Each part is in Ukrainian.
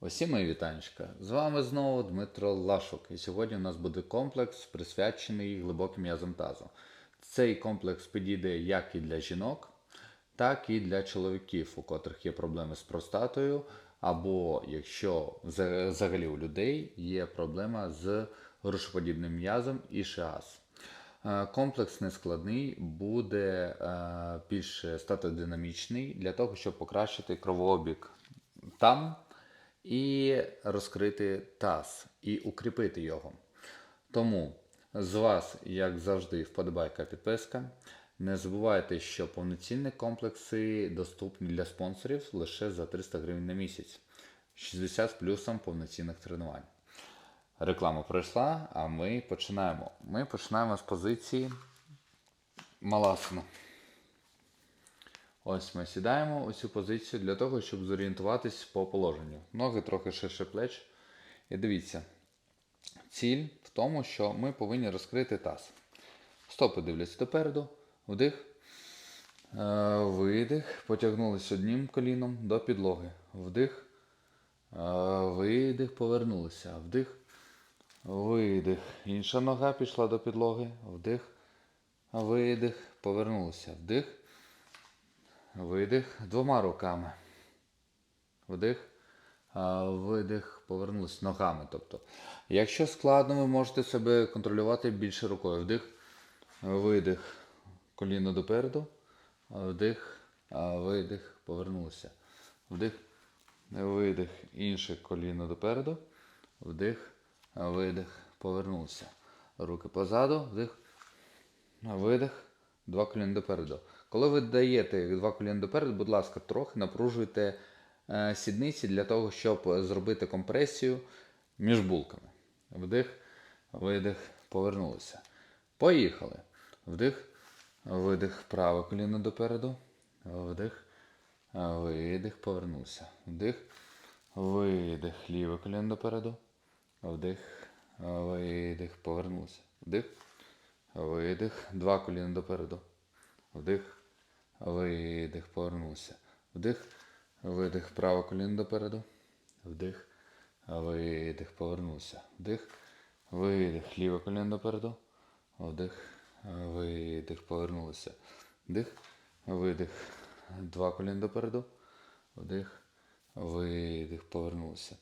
Усім мої вітанечка. З вами знову Дмитро Лашук. І сьогодні у нас буде комплекс, присвячений глибоким м'язам тазу. Цей комплекс підійде як і для жінок, так і для чоловіків, у котрих є проблеми з простатою, або якщо взагалі у людей є проблема з грушоподібним м'язом і шиаз. Е, Комплекс нескладний, буде е, більш статодинамічний для того, щоб покращити кровообіг там і розкрити таз, і укріпити його. Тому з вас, як завжди, вподобайка підписка. Не забувайте, що повноцінні комплекси доступні для спонсорів лише за 300 гривень на місяць. 60 з плюсом повноцінних тренувань. Реклама пройшла, а ми починаємо. Ми починаємо з позиції Маласана. Ось ми сідаємо у цю позицію для того, щоб зорієнтуватись по положенню. Ноги трохи ширше плеч. І дивіться, ціль в тому, що ми повинні розкрити таз. Стопи дивляться допереду, вдих, е, видих, потягнулись одним коліном до підлоги. Вдих, е, видих, повернулися. Вдих, видих. Інша нога пішла до підлоги. Вдих, видих, повернулися. Вдих. Видих двома руками. Вдих. Видих, повернулися ногами. Тобто, якщо складно, ви можете себе контролювати більше рукою. Вдих, видих, коліно допереду. Вдих, видих, повернулися. Вдих, видих, інше коліно допереду. Вдих, видих, повернулися. Руки позаду, вдих, Видих, два коліна допереду. Коли ви даєте два коліна допереду, будь ласка, трохи напружуйте е, сідниці для того, щоб зробити компресію між булками. Вдих, видих, повернулися. Поїхали. Вдих, видих, праве коліно допереду. Вдих, видих, повернувся. Вдих, видих, ліве коліно допереду. Вдих, видих, повернувся. Вдих. Видих. Два коліна допереду. Вдих. Видих. Повернувся. Вдих. Видих. Право коліно допереду. Вдих. Видих. Повернувся. Вдих. Видих. Ліве коліно допереду. Вдих. Видих. Повернулися. Вдих. Видих. Два коліна допереду. Вдих. Видих. Повернувся.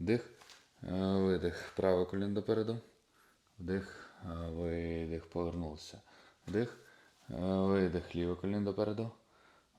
Вдих. Видих. Праве коліно допереду. Вдих, видих, повернувся. Вдих, е, видих, ліве коліно допереду.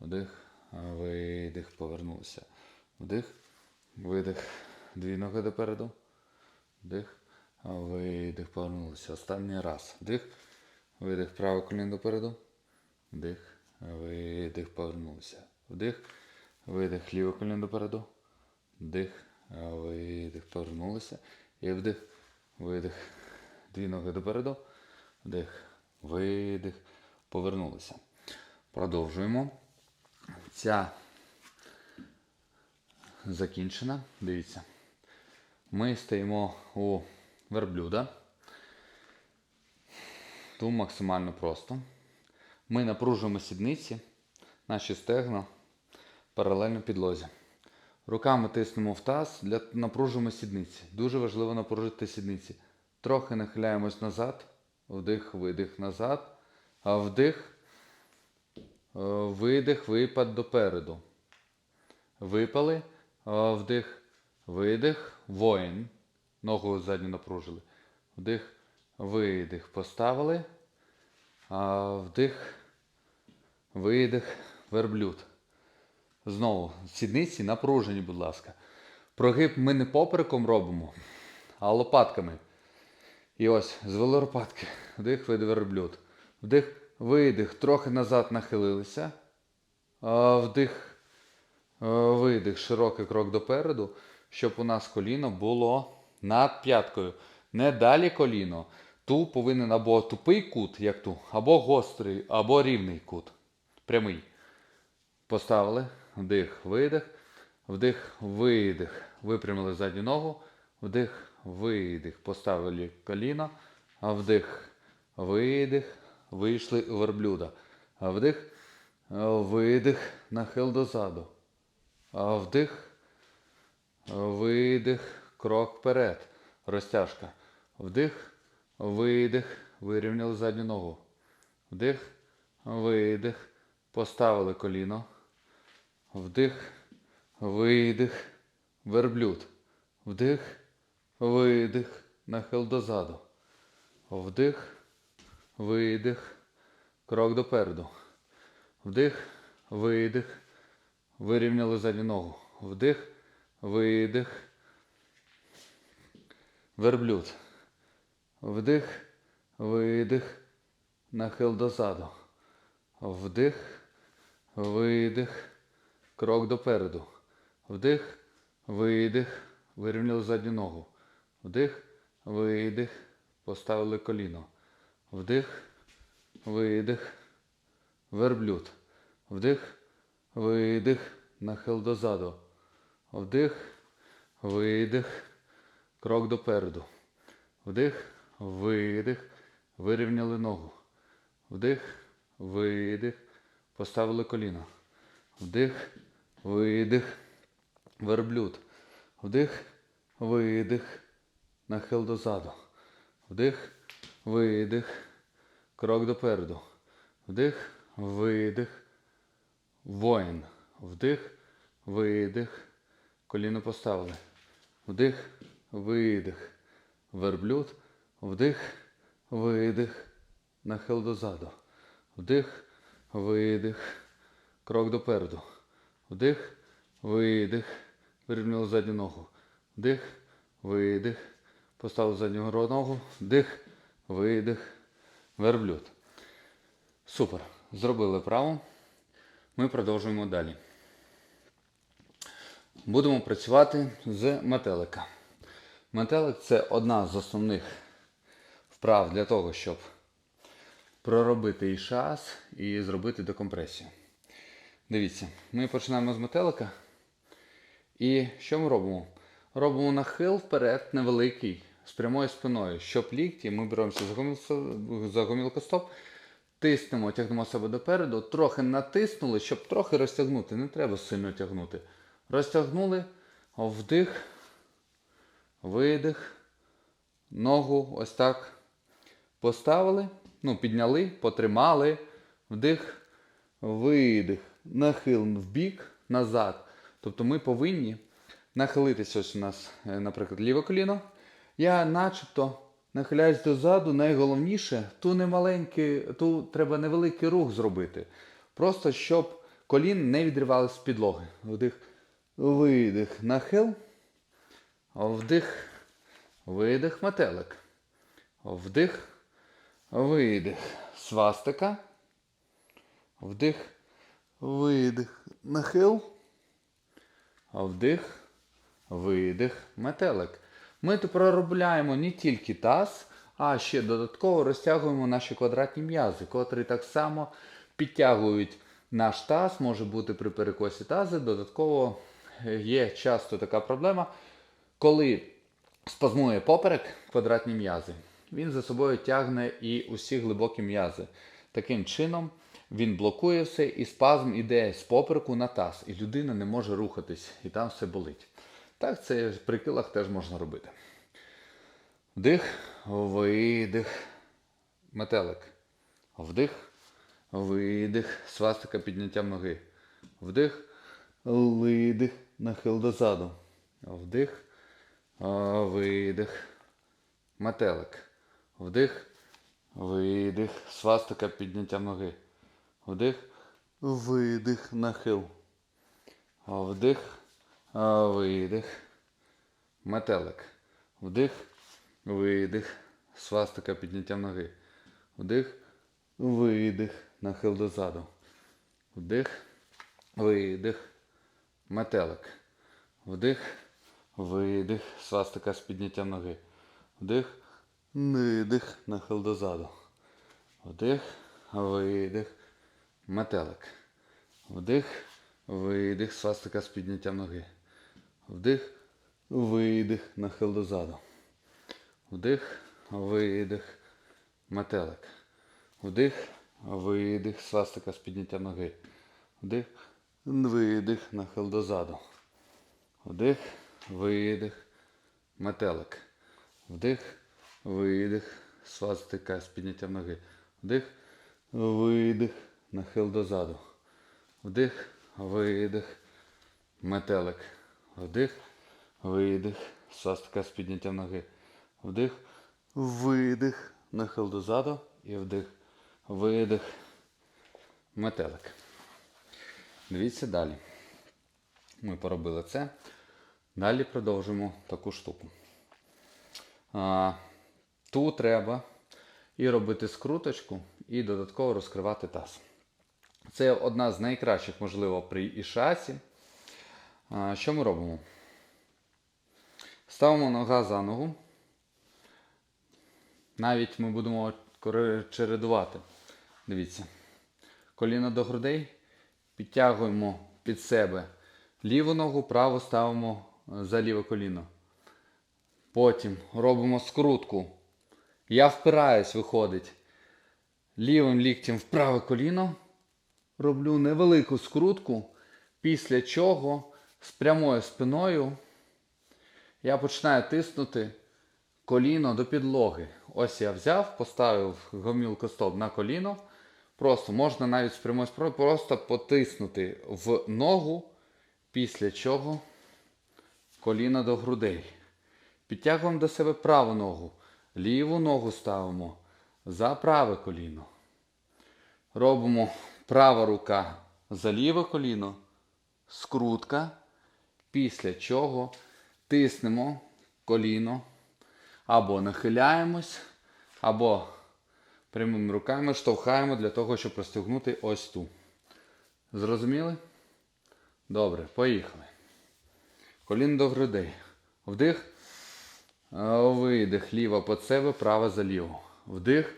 Вдих, е, видих, повернувся. Вдих, видих, дві ноги допереду. Вдих, видих, повернувся. Останній раз. Вдих, видих, праве коліно допереду. Вдих, видих, повернувся. Вдих, видих, ліве коліно допереду. Вдих, видих, повернулися. І вдих, видих. Дві ноги допереду. Вдих, видих, повернулися. Продовжуємо. Ця закінчена. Дивіться. Ми стоїмо у верблюда. Тут максимально просто. Ми напружуємо сідниці, наші стегна паралельно підлозі. Руками тиснемо в таз, для напружуємо сідниці. Дуже важливо напружити сідниці. Трохи нахиляємось назад. Вдих, видих назад. А вдих, е, видих, випад допереду. Випали. Вдих, видих, воїн. Ногу задню напружили. Вдих, видих, поставили. А Вдих, видих, верблюд. Знову, сідниці напружені, будь ласка. Прогиб ми не попереком робимо, а лопатками. І ось, звели лопатки. Вдих, верблюд. Вдих, видих, трохи назад нахилилися. Вдих, видих, широкий крок допереду, щоб у нас коліно було над п'яткою. Не далі коліно. Ту повинен або тупий кут, як ту, або гострий, або рівний кут. Прямий. Поставили. Вдих, видих. Вдих, видих. Випрямили задню ногу. Вдих, видих. Поставили коліно. Вдих, видих. Вийшли верблюда. Вдих, видих. Нахил дозаду. Вдих, видих, крок вперед. Розтяжка. Вдих, видих, вирівняли задню ногу. Вдих, видих, поставили коліно. Вдих, видих, верблюд. Вдих, видих, нахил дозаду. Вдих, видих, крок допереду. Вдих, видих, вирівняли задню ногу. Вдих, видих, верблюд. Вдих, видих, нахил дозаду. Вдих, видих, крок допереду. Вдих, видих, вирівняли задню ногу. Вдих, видих, поставили коліно. Вдих, видих, верблюд. Вдих, видих, нахил дозаду. Вдих, видих, крок допереду. Вдих, видих, вирівняли ногу. Вдих, видих, поставили коліно. Вдих, видих, верблюд. Вдих, видих, нахил дозаду. Вдих, видих, крок допереду. Вдих, видих, воїн. Вдих, видих, коліно поставили. Вдих, видих, верблюд. Вдих, видих, нахил дозаду. Вдих, видих, крок допереду. Вдих, видих, вирівняли задню ногу. Вдих, видих, поставив задню ногу. Вдих, видих, верблюд. Супер. Зробили право. Ми продовжуємо далі. Будемо працювати з метелика. Метелик це одна з основних вправ для того, щоб проробити і шас, і зробити декомпресію. Дивіться, ми починаємо з метелика. І що ми робимо? Робимо нахил вперед невеликий з прямою спиною, щоб лікті ми беремося за гомілко- за гомілкостоп, тиснемо, тягнемо себе допереду, трохи натиснули, щоб трохи розтягнути. Не треба сильно тягнути. Розтягнули, вдих, видих, ногу ось так поставили, ну, підняли, потримали, вдих, видих, нахил в бік, назад. Тобто ми повинні нахилитися ось у нас, е, наприклад, ліве коліно. Я начебто нахиляюсь дозаду, найголовніше, ту не маленький, ту треба невеликий рух зробити. Просто щоб колін не відривалися з підлоги. Вдих, видих, нахил. Вдих, видих, метелик. Вдих, видих, свастика. Вдих, видих, нахил. Вдих, видих, метелик. Ми проробляємо не тільки таз, а ще додатково розтягуємо наші квадратні м'язи, котрі так само підтягують наш таз, може бути при перекосі тази. Додатково е, є часто така проблема, коли спазмує поперек квадратні м'язи. Він за собою тягне і усі глибокі м'язи. Таким чином він блокує все, і спазм іде з попереку на таз, і людина не може рухатись, і там все болить. Так, це при килах теж можна робити. Вдих, видих, метелик. Вдих, видих, свастика підняттям ноги. Вдих, видих, нахил дозаду. Вдих, видих, метелик. Вдих, видих, свастика підняттям ноги. Вдих, видих, нахил. Вдих, видих, метелик. Вдих, видих, свастика підняттям ноги. Вдих, видих, нахил дозаду. Вдих, видих, метелик. Вдих, видих, свастика з підняттям ноги. Вдих, видих, нахил дозаду. Вдих, видих, метелик. Вдих, видих, свастика з підняттям ноги. Вдих, видих, нахил дозаду. Вдих, видих, метелик. Вдих, видих, свастика з підняттям ноги. Вдих, видих, нахил дозаду. Вдих, видих, метелик. Вдих, видих, свастика з підняттям ноги. Вдих, видих, нахил дозаду. Вдих, видих, метелик. Вдих, видих, свастика з підняттям ноги. Вдих, видих, нахил дозаду. І вдих, видих, метелик. Дивіться далі. Ми поробили це. Далі продовжимо таку штуку. А, тут треба і робити скруточку, і додатково розкривати таз. Це одна з найкращих, можливо, при ішаці. Що ми робимо? Ставимо нога за ногу. Навіть ми будемо чередувати. Дивіться. Коліно до грудей. Підтягуємо під себе ліву ногу, праву ставимо е, за ліве коліно. Потім робимо скрутку. Я впираюсь, виходить. Лівим ліктем в праве коліно. Роблю невелику скрутку, після чого з прямою спиною я починаю тиснути коліно до підлоги. Ось я взяв, поставив гомілкостоп на коліно. Просто можна навіть з прямою спиною просто потиснути в ногу, після чого коліно до грудей. Підтягуємо до себе праву ногу. Ліву ногу ставимо за праве коліно. Робимо права рука за ліве коліно, скрутка, після чого тиснемо коліно або нахиляємось, або прямими руками штовхаємо для того, щоб розтягнути ось ту. Зрозуміли? Добре, поїхали. Коліно до грудей. Вдих. Видих. Ліва під себе, права за ліву. Вдих.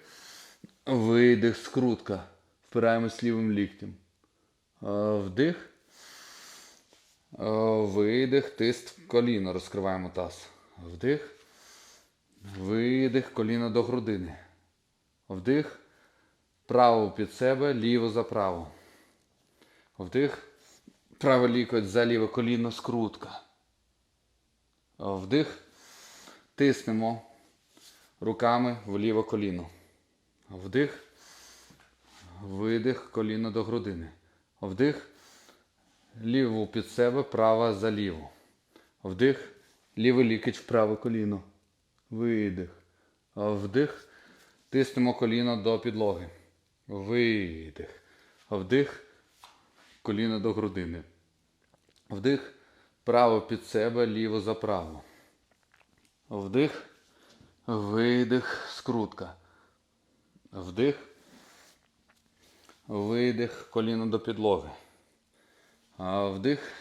Видих. Скрутка. Впираємось лівим ліктем. Вдих. А, Видих. Тиск коліно. Розкриваємо таз. Вдих. Видих. Коліно до грудини. Вдих. Праву під себе, ліву за праву. Вдих. Правий лікоть за ліве коліно, скрутка. Вдих. Тиснемо руками в ліве коліно. Вдих. Видих, коліно до грудини. Вдих. Ліву під себе, права за ліву. Вдих. Лівий лікоть в праве коліно. Видих. Вдих. Тиснемо коліно до підлоги. Видих. Вдих. Коліно до грудини. Вдих. Право під себе, ліво за право. Вдих. Видих. Скрутка. Вдих. Видих. Коліно до підлоги. Вдих.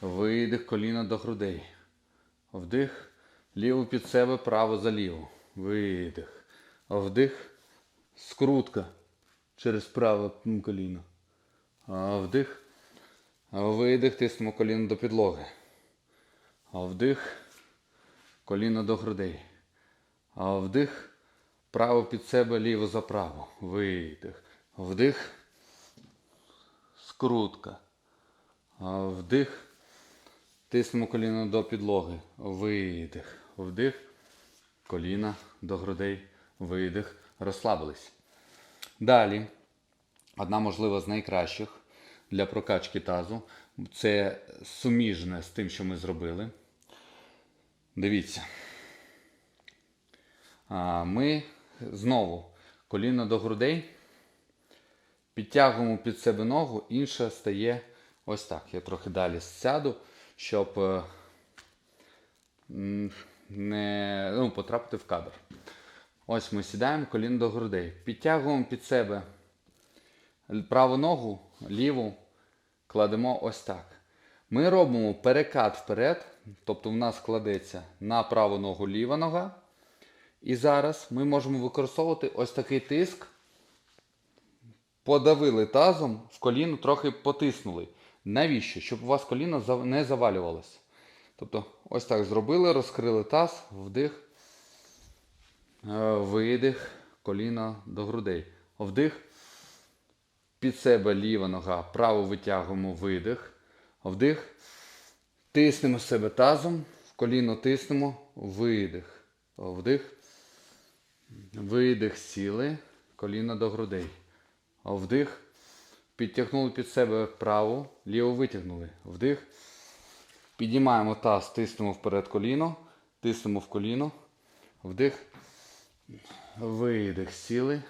Видих. Коліно до грудей. Вдих. Ліву під себе, право за ліву. Видих. Вдих. Скрутка через праве коліно. Вдих. Видих. Тиснемо коліно до підлоги. Вдих. Коліно до грудей. Вдих. Право під себе, ліво за право. Видих. Вдих. Скрутка. Вдих. Тиснемо коліно до підлоги. Видих. Вдих. Коліна до грудей. Видих. Розслабились. Далі. Одна, можливо, з найкращих для прокачки тазу. Це суміжне з тим, що ми зробили. Дивіться. Ми знову коліно до грудей. Підтягуємо під себе ногу, інша стає ось так. Я трохи далі сяду, щоб е, не ну, потрапити в кадр. Ось ми сідаємо коліно до грудей. Підтягуємо під себе праву ногу, ліву кладемо ось так. Ми робимо перекат вперед, тобто в нас кладеться на праву ногу ліва нога. І зараз ми можемо використовувати ось такий тиск. Подавили тазом, в коліно трохи потиснули. Навіщо? Щоб у вас коліно не завалювалося. Тобто, ось так зробили, розкрили таз, вдих, е, видих, коліно до грудей. Вдих, під себе ліва нога, праву витягуємо видих, вдих, тиснемо себе тазом, в коліно тиснемо, видих. Вдих. Видих сіли, коліно до грудей. Вдих. Підтягнули під себе праву, ліву витягнули. Вдих. Піднімаємо таз, тиснемо вперед коліно, тиснемо в коліно. Вдих. Видих, сіли,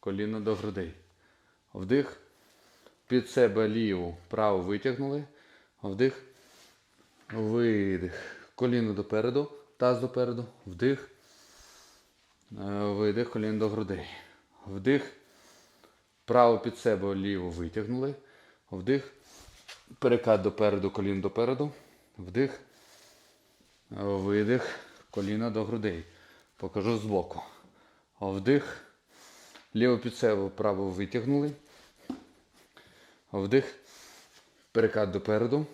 коліно до грудей. Вдих. Під себе ліву, праву витягнули. Вдих. Видих. Коліно допереду, таз допереду. Вдих. Е, Видих, коліно до грудей. Вдих. Право під себе, ліву витягнули. Вдих. Перекат допереду, коліно допереду. Вдих. Видих. Коліно до грудей. Покажу збоку. Вдих. Ліву під себе, право витягнули. Вдих. Перекат допереду.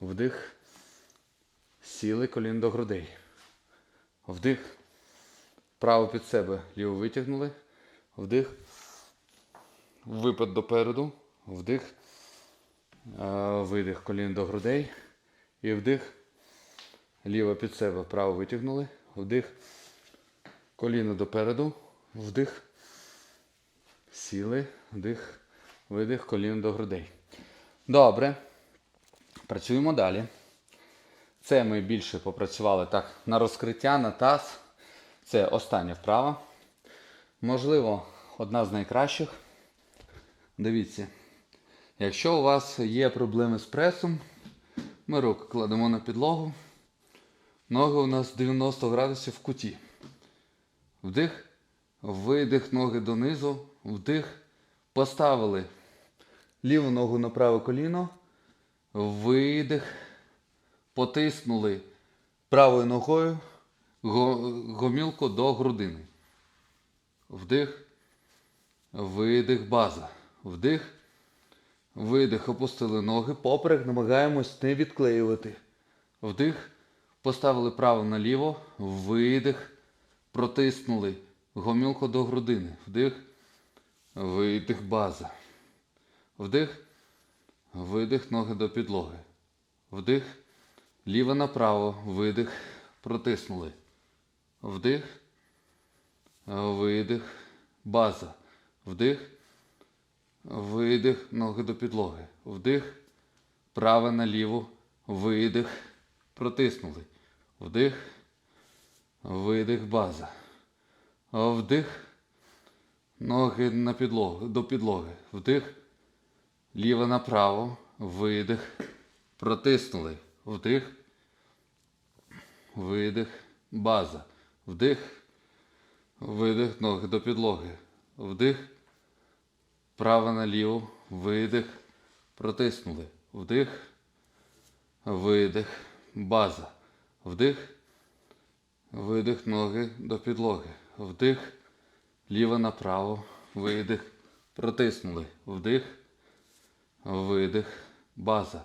Вдих. Сіли коліно до грудей. Вдих. Право під себе. Ліву витягнули. Вдих. Випад допереду. Вдих. Е, Видих коліно до грудей. І вдих. Ліво під себе. Право витягнули. Вдих. Коліно допереду. Вдих. Сіли. Вдих. Видих. Коліно до грудей. Добре. Працюємо далі. Це ми більше попрацювали так на розкриття, на таз. Це остання вправа. Можливо, одна з найкращих. Дивіться. Якщо у вас є проблеми з пресом, ми руки кладемо на підлогу. Ноги у нас 90 градусів в куті. Вдих, видих ноги донизу, вдих. Поставили ліву ногу на праве коліно. Видих. Потиснули правою ногою гомілку до грудини. Вдих. Видих, база. Вдих. Видих. Опустили ноги. Поперек намагаємось не відклеювати. Вдих. Поставили право наліво. Видих. Протиснули гомілку до грудини. Вдих. Видих, база. Вдих. Видих, ноги до підлоги. Вдих. Ліво направо. Видих. Протиснули. Вдих. Видих. База. Вдих. Видих. Ноги до підлоги. Вдих. Право наліво. Видих. Протиснули. Вдих. Видих. База. Вдих. Ноги на підлогу. До підлоги. Вдих. Ліво направо. Видих. Протиснули. Вдих. Видих. База. Вдих. Видих. Ноги до підлоги. Вдих. Право наліво. Видих. Протиснули. Вдих. Видих. База. Вдих. Видих. Ноги до підлоги. Вдих. Ліво направо. Видих. Протиснули. Вдих. Видих. База.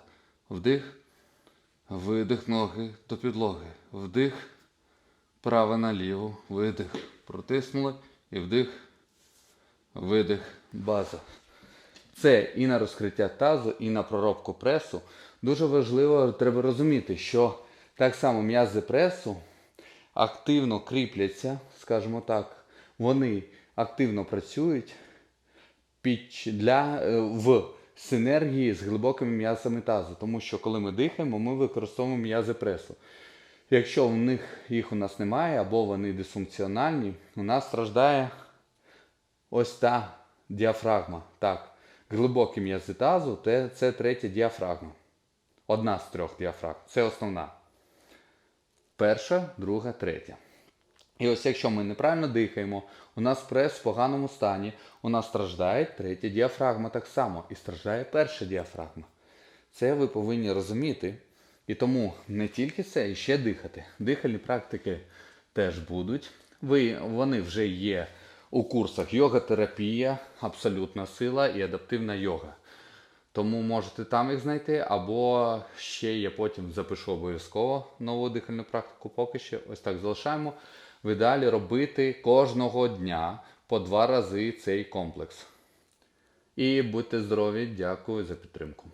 Вдих. Видих ноги до підлоги. Вдих. Право наліво. Видих. Протиснули. І вдих. Видих. База. Це і на розкриття тазу, і на проробку пресу. Дуже важливо, треба розуміти, що так само м'язи пресу активно кріпляться, скажімо так, вони активно працюють для, е, в синергії з глибокими м'язами тазу. Тому що коли ми дихаємо, ми використовуємо м'язи пресу. Якщо в них їх у нас немає або вони дисфункціональні, у нас страждає ось та діафрагма. Так, глибокі м'язи тазу це третя діафрагма. Одна з трьох діафрагм. Це основна. Перша, друга, третя. І ось якщо ми неправильно дихаємо, у нас прес в поганому стані, у нас страждає третя діафрагма так само і страждає перша діафрагма. Це ви повинні розуміти. І тому не тільки це, і ще дихати. Дихальні практики теж будуть. Ви, вони вже є у курсах йога-терапія, абсолютна сила і адаптивна йога. Тому можете там їх знайти, або ще я потім запишу обов'язково нову дихальну практику. Поки що ось так залишаємо. В ідеалі робити кожного дня по два рази цей комплекс. І будьте здорові, дякую за підтримку.